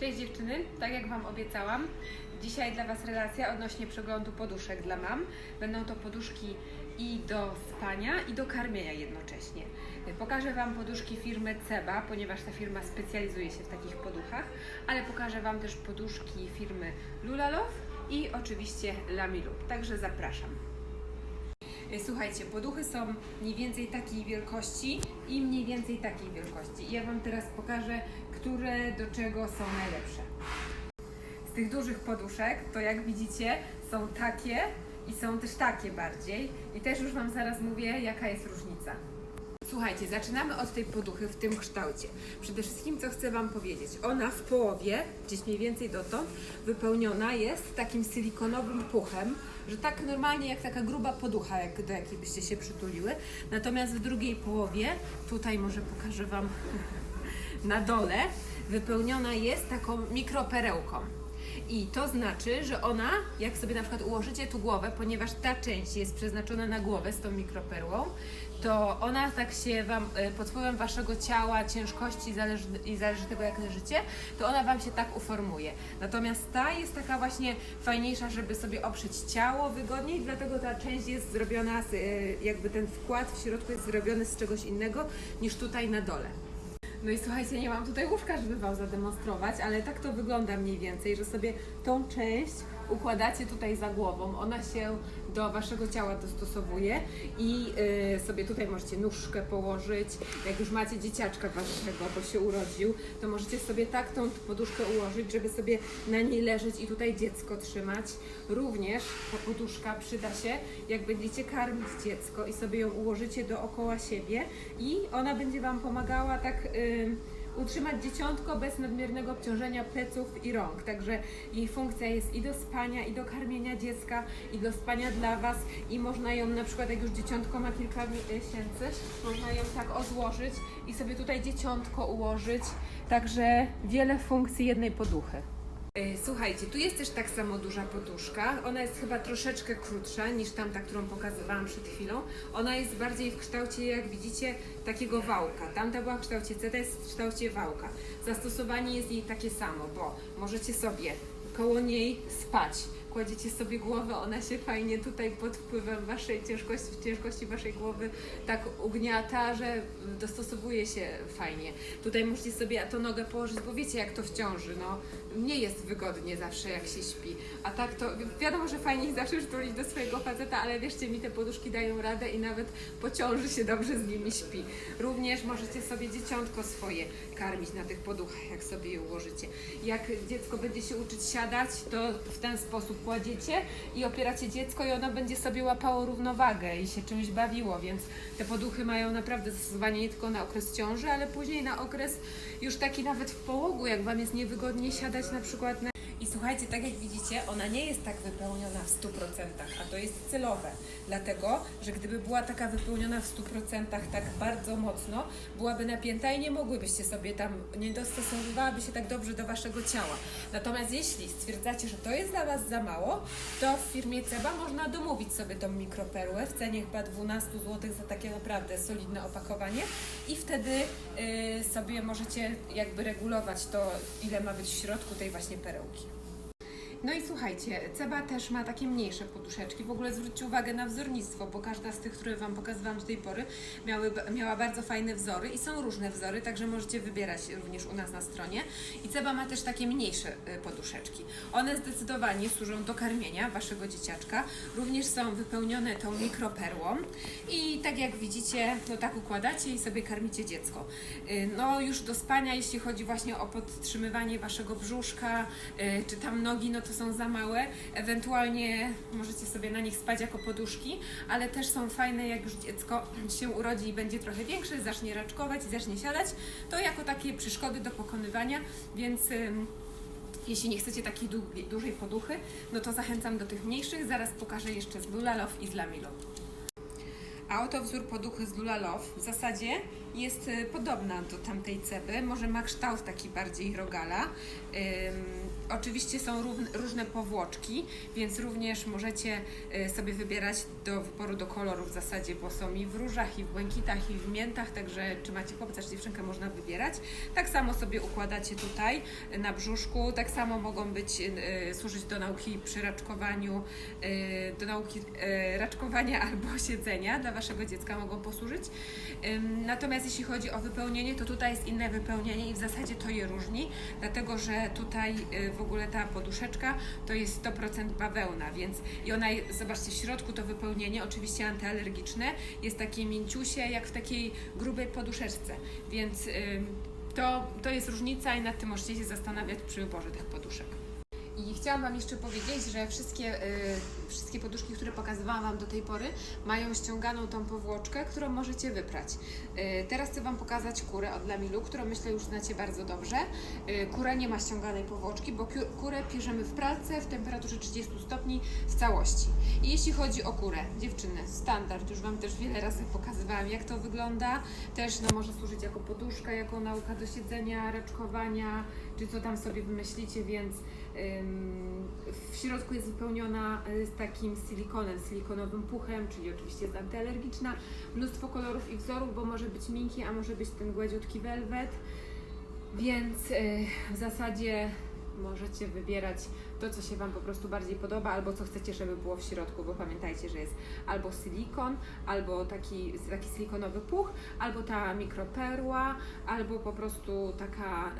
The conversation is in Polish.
Cześć dziewczyny, tak jak Wam obiecałam, dzisiaj dla Was relacja odnośnie przeglądu poduszek dla mam. Będą to poduszki i do spania, i do karmienia jednocześnie. Pokażę Wam poduszki firmy Ceba, ponieważ ta firma specjalizuje się w takich poduchach, ale pokażę Wam też poduszki firmy Lulalow i oczywiście Lamilu. Także zapraszam. Słuchajcie, poduchy są mniej więcej takiej wielkości i mniej więcej takiej wielkości. Ja Wam teraz pokażę, które do czego są najlepsze. Z tych dużych poduszek, to jak widzicie, są takie i są też takie bardziej. I też już Wam zaraz mówię, jaka jest różnica. Słuchajcie, zaczynamy od tej poduchy w tym kształcie. Przede wszystkim, co chcę Wam powiedzieć, ona w połowie, gdzieś mniej więcej dotąd, wypełniona jest takim silikonowym puchem, że tak normalnie jak taka gruba poducha, jak, do jakiej byście się przytuliły. Natomiast w drugiej połowie, tutaj może pokażę Wam na dole, wypełniona jest taką mikroperełką. I to znaczy, że ona, jak sobie na przykład ułożycie tu głowę, ponieważ ta część jest przeznaczona na głowę z tą mikroperłą, to ona tak się Wam, y, pod wpływem Waszego ciała, ciężkości zależy, i zależy tego jak leżycie, to ona Wam się tak uformuje. Natomiast ta jest taka właśnie fajniejsza, żeby sobie oprzeć ciało wygodniej, dlatego ta część jest zrobiona, z, y, jakby ten wkład w środku jest zrobiony z czegoś innego niż tutaj na dole. No i słuchajcie, nie mam tutaj łóżka, żeby Wam zademonstrować, ale tak to wygląda mniej więcej, że sobie tą część układacie tutaj za głową, ona się do Waszego ciała dostosowuje i y, sobie tutaj możecie nóżkę położyć, jak już macie dzieciaczka Waszego, bo się urodził, to możecie sobie tak tą poduszkę ułożyć, żeby sobie na niej leżeć i tutaj dziecko trzymać. Również ta poduszka przyda się, jak będziecie karmić dziecko i sobie ją ułożycie dookoła siebie i ona będzie Wam pomagała tak... Y, utrzymać dzieciątko bez nadmiernego obciążenia pleców i rąk. Także jej funkcja jest i do spania, i do karmienia dziecka, i do spania dla Was. I można ją na przykład, jak już dzieciątko ma kilka miesięcy, można ją tak odłożyć i sobie tutaj dzieciątko ułożyć. Także wiele funkcji jednej poduchy. Y, Słuchajcie, tu jest też tak samo duża poduszka. Ona jest chyba troszeczkę krótsza niż tamta, którą pokazywałam przed chwilą. Ona jest bardziej w kształcie, jak widzicie, takiego wałka. Tamta była w kształcie C, jest w kształcie wałka. Zastosowanie jest jej takie samo, bo możecie sobie koło niej spać. Kładziecie sobie głowę, ona się fajnie tutaj pod wpływem waszej ciężkości, ciężkości waszej głowy tak ugniata, że dostosowuje się fajnie. Tutaj możecie sobie to nogę położyć, bo wiecie jak to w ciąży, no nie jest wygodnie zawsze jak się śpi. A tak to wi- wiadomo, że fajnie ich zawsze przytulić do swojego faceta, ale wierzcie mi, te poduszki dają radę i nawet po ciąży się dobrze z nimi śpi. Również możecie sobie dzieciątko swoje karmić na tych poduchach, jak sobie je ułożycie. Jak dziecko będzie się uczyć siadać, to w ten sposób kładziecie i opieracie dziecko i ono będzie sobie łapało równowagę i się czymś bawiło, więc te poduchy mają naprawdę zastosowanie nie tylko na okres ciąży, ale później na okres już taki nawet w połogu, jak Wam jest niewygodnie siadać na przykład na słuchajcie, tak jak widzicie, ona nie jest tak wypełniona w 100%, a to jest celowe. Dlatego, że gdyby była taka wypełniona w 100% tak bardzo mocno, byłaby napięta i nie mogłybyście sobie tam, nie dostosowywałaby się tak dobrze do waszego ciała. Natomiast jeśli stwierdzacie, że to jest dla was za mało, to w firmie Ceba można domówić sobie tą mikroperłę w cenie chyba 12 zł za takie naprawdę solidne opakowanie i wtedy y, sobie możecie jakby regulować to, ile ma być w środku tej właśnie perełki. No i słuchajcie, Ceba też ma takie mniejsze poduszeczki. W ogóle zwróćcie uwagę na wzornictwo, bo każda z tych, które Wam pokazywałam do tej pory, miały, miała bardzo fajne wzory i są różne wzory, także możecie wybierać również u nas na stronie. I Ceba ma też takie mniejsze y, poduszeczki. One zdecydowanie służą do karmienia Waszego dzieciaczka. Również są wypełnione tą mikroperłą i tak jak widzicie, no tak układacie i sobie karmicie dziecko. Y, No już do spania, jeśli chodzi właśnie o podtrzymywanie Waszego brzuszka, y, czy tam nogi, no to są za małe. Ewentualnie możecie sobie na nich spać jako poduszki, ale też są fajne, jak już dziecko się urodzi i będzie trochę większe, zacznie raczkować i zacznie siadać, to jako takie przeszkody do pokonywania, więc... jeśli nie chcecie takiej długiej, dużej poduchy, no to zachęcam do tych mniejszych. Zaraz pokażę jeszcze z Lulalow i z Lamilo. A oto wzór poduchy z Lula Love. W zasadzie jest y, podobna do tamtej ceby, może ma kształt taki bardziej rogala. Oczywiście są różne powłoczki, więc również możecie y, sobie wybierać do wyboru do koloru w zasadzie, bo są i w różach, i w błękitach, i w miętach, także czy macie chłopca, czy dziewczynkę można wybierać. Tak samo sobie układacie tutaj y, na brzuszku, tak samo mogą być, y, służyć do nauki przy raczkowaniu, do nauki raczkowania albo siedzenia dla Waszego dziecka mogą posłużyć. Natomiast jeśli chodzi o wypełnienie, to tutaj jest inne wypełnienie i w zasadzie to je różni, dlatego że tutaj w ogóle ta poduszeczka to jest 100% bawełna, więc i ona, zobaczcie, w środku to wypełnienie, oczywiście antyalergiczne, jest takie mięciusie, jak w takiej grubej poduszeczce, więc to, to jest różnica i nad tym możecie się zastanawiać przy wyborze tych poduszek. I chciałam Wam jeszcze powiedzieć, że wszystkie, y, wszystkie poduszki, które pokazywałam Wam do tej pory, mają ściąganą tą powłoczkę, którą możecie wyprać. Y, teraz chcę Wam pokazać kurę od Lamilu, którą myślę już znacie bardzo dobrze. Y, kura nie ma ściąganej powłoczki, bo kurę pierzemy w pralce w temperaturze 30 stopni w całości. I jeśli chodzi o kurę, dziewczyny, standard, już Wam też wiele razy pokazywałam, jak to wygląda. Też no, może służyć jako poduszka, jako nauka do siedzenia, raczkowania, czy co tam sobie wymyślicie, więc w środku jest wypełniona y, z takim silikonem, silikonowym puchem, czyli oczywiście jest antyalergiczna. Mnóstwo kolorów i wzorów, bo może być miękki, a może być ten gładziutki velvet. Więc y, w zasadzie możecie wybierać to, co się Wam po prostu bardziej podoba, albo co chcecie, żeby było w środku, bo pamiętajcie, że jest albo silikon, albo taki, taki silikonowy puch, albo ta mikroperła, albo po prostu taka